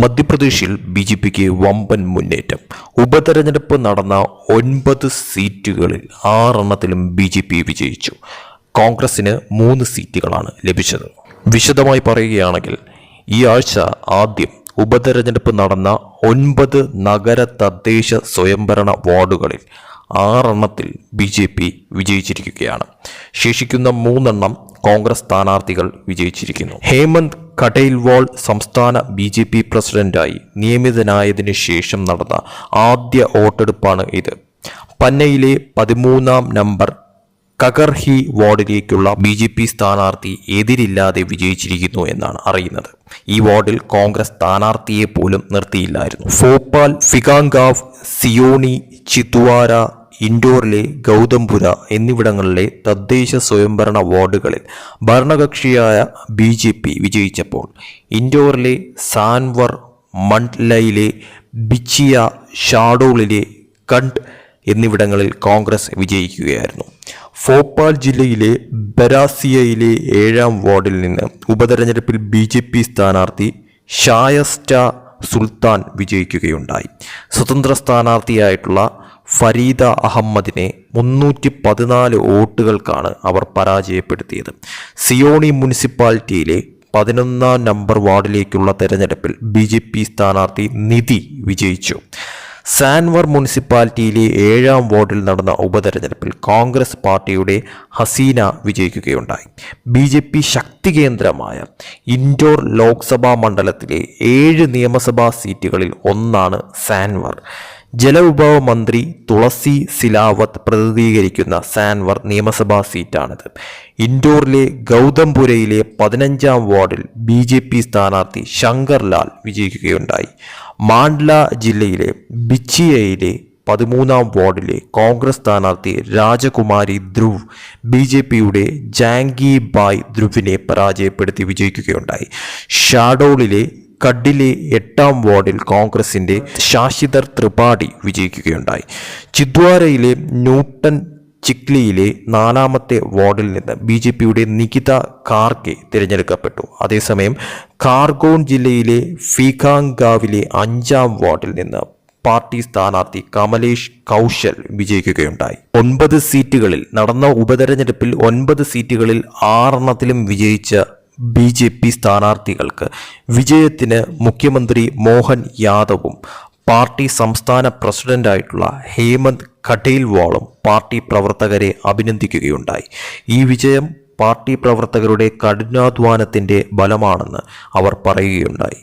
മധ്യപ്രദേശിൽ B J പിക്ക് വമ്പൻ മുന്നേറ്റം. ഉപതെരഞ്ഞെടുപ്പ് നടന്ന ഒൻപത് സീറ്റുകളിൽ ആറെണ്ണത്തിലും ബി ജെ പി വിജയിച്ചു. കോൺഗ്രസിന് മൂന്ന് സീറ്റുകളാണ് ലഭിച്ചത്. വിശദമായി പറയുകയാണെങ്കിൽ ഈ ആഴ്ച ആദ്യം ഉപതെരഞ്ഞെടുപ്പ് നടന്ന ഒൻപത് നഗര തദ്ദേശ സ്വയംഭരണ വാർഡുകളിൽ ആറെണ്ണത്തിൽ ബി ജെ പി വിജയിച്ചിരിക്കുകയാണ്. ശേഷിക്കുന്ന മൂന്നെണ്ണം കോൺഗ്രസ് സ്ഥാനാർത്ഥികൾ വിജയിച്ചിരിക്കുന്നു. ഹേമന്ത് കട്ടേൽവാൾ സംസ്ഥാന ബി ജെ പി പ്രസിഡന്റായി നിയമിതനായതിനു ശേഷം നടന്ന ആദ്യ വോട്ടെടുപ്പാണ് ഇത്. പന്നയിലെ പതിമൂന്നാം നമ്പർ കഗർഹി വാർഡിലേക്കുള്ള ബി ജെ പി സ്ഥാനാർത്ഥി എതിരില്ലാതെ വിജയിച്ചിരിക്കുന്നു എന്നാണ് അറിയുന്നത്. ഈ വാർഡിൽ കോൺഗ്രസ് സ്ഥാനാർത്ഥിയെ പോലും നിർത്തിയില്ലായിരുന്നു. ഭോപ്പാൽ ഫിഗാങ്കാവ് സിയോണി ചിത്വാര ഇൻഡോറിലെ ഗൗതംപുര എന്നിവിടങ്ങളിലെ തദ്ദേശ സ്വയംഭരണ വാർഡുകളിൽ ഭരണകക്ഷിയായ ബി ജെ പി വിജയിച്ചപ്പോൾ ഇൻഡോറിലെ സാൻവർ മണ്ട്ലയിലെ ബിച്ചിയ ഷാഡോളിലെ കണ്ട് എന്നിവിടങ്ങളിൽ കോൺഗ്രസ് വിജയിക്കുകയായിരുന്നു. ഭോപ്പാൽ ജില്ലയിലെ ബരാസിയയിലെ ഏഴാം വാർഡിൽ നിന്ന് ഉപതെരഞ്ഞെടുപ്പിൽ ബി ജെ പി സ്ഥാനാർത്ഥി ഷായസ്റ്റ സുൽത്താൻ വിജയിക്കുകയുണ്ടായി. സ്വതന്ത്ര സ്ഥാനാർത്ഥിയായിട്ടുള്ള ഫരീദ അഹമ്മദിനെ മുന്നൂറ്റി പതിനാല് വോട്ടുകൾക്കാണ് അവർ പരാജയപ്പെടുത്തിയത്. സിയോണി മുനിസിപ്പാലിറ്റിയിലെ പതിനൊന്നാം നമ്പർ വാർഡിലേക്കുള്ള തെരഞ്ഞെടുപ്പിൽ ബി ജെ പി സ്ഥാനാർത്ഥി നിധി വിജയിച്ചു. സാൻവർ മുനിസിപ്പാലിറ്റിയിലെ ഏഴാം വാർഡിൽ നടന്ന ഉപതെരഞ്ഞെടുപ്പിൽ കോൺഗ്രസ് പാർട്ടിയുടെ ഹസീന വിജയിക്കുകയുണ്ടായി. ബി ജെ പി ശക്തി കേന്ദ്രമായ ഇൻഡോർ ലോക്സഭാ മണ്ഡലത്തിലെ ഏഴ് നിയമസഭാ സീറ്റുകളിൽ ഒന്നാണ് സാൻവർ. ജലവിഭവ മന്ത്രി തുളസി സിലാവത്ത് പ്രതിനിധീകരിക്കുന്ന സാൻവർ നിയമസഭാ സീറ്റാണിത്. ഇൻഡോറിലെ ഗൗതംപുരയിലെ പതിനഞ്ചാം വാർഡിൽ ബി ജെ പി സ്ഥാനാർത്ഥി ശങ്കർ ലാൽ വിജയിക്കുകയുണ്ടായി. മാണ്ഡ്ല ജില്ലയിലെ ബിച്ചിയയിലെ പതിമൂന്നാം വാർഡിലെ കോൺഗ്രസ് സ്ഥാനാർത്ഥി രാജകുമാരി ധ്രുവ് ബി ജെ പിയുടെ ജാങ്കി ബായ് ധ്രുവിനെ പരാജയപ്പെടുത്തി വിജയിക്കുകയുണ്ടായി. ഷാഡോളിലെ കഡിലെ എട്ടാം വാർഡിൽ കോൺഗ്രസിന്റെ ശാശിതർ ത്രിപാഠി വിജയിക്കുകയുണ്ടായി. ചിദ്വാരയിലെ ന്യൂട്ടൺ ചിക്ലിയിലെ നാലാമത്തെ വാർഡിൽ നിന്ന് ബി ജെ പിയുടെ നികിത കാർഗെ തിരഞ്ഞെടുക്കപ്പെട്ടു. അതേസമയം കാർഗോൺ ജില്ലയിലെ ഫിഖാങ്കാവിലെ അഞ്ചാം വാർഡിൽ നിന്ന് പാർട്ടി സ്ഥാനാർത്ഥി കമലേഷ് കൗശൽ വിജയിക്കുകയുണ്ടായി. ഒൻപത് സീറ്റുകളിൽ നടന്ന ഉപതെരഞ്ഞെടുപ്പിൽ ഒൻപത് സീറ്റുകളിൽ ആറെണ്ണത്തിലും വിജയിച്ച ബി ജെ പി സ്ഥാനാർത്ഥികൾക്ക് വിജയത്തിന് മുഖ്യമന്ത്രി മോഹൻ യാദവും പാർട്ടി സംസ്ഥാന പ്രസിഡന്റായിട്ടുള്ള ഹേമന്ത് ഖട്ടേൽവാളും പാർട്ടി പ്രവർത്തകരെ അഭിനന്ദിക്കുകയുണ്ടായി. ഈ വിജയം പാർട്ടി പ്രവർത്തകരുടെ കഠിനാധ്വാനത്തിന്റെ ബലമാണെന്ന് അവർ പറയുകയുണ്ടായി.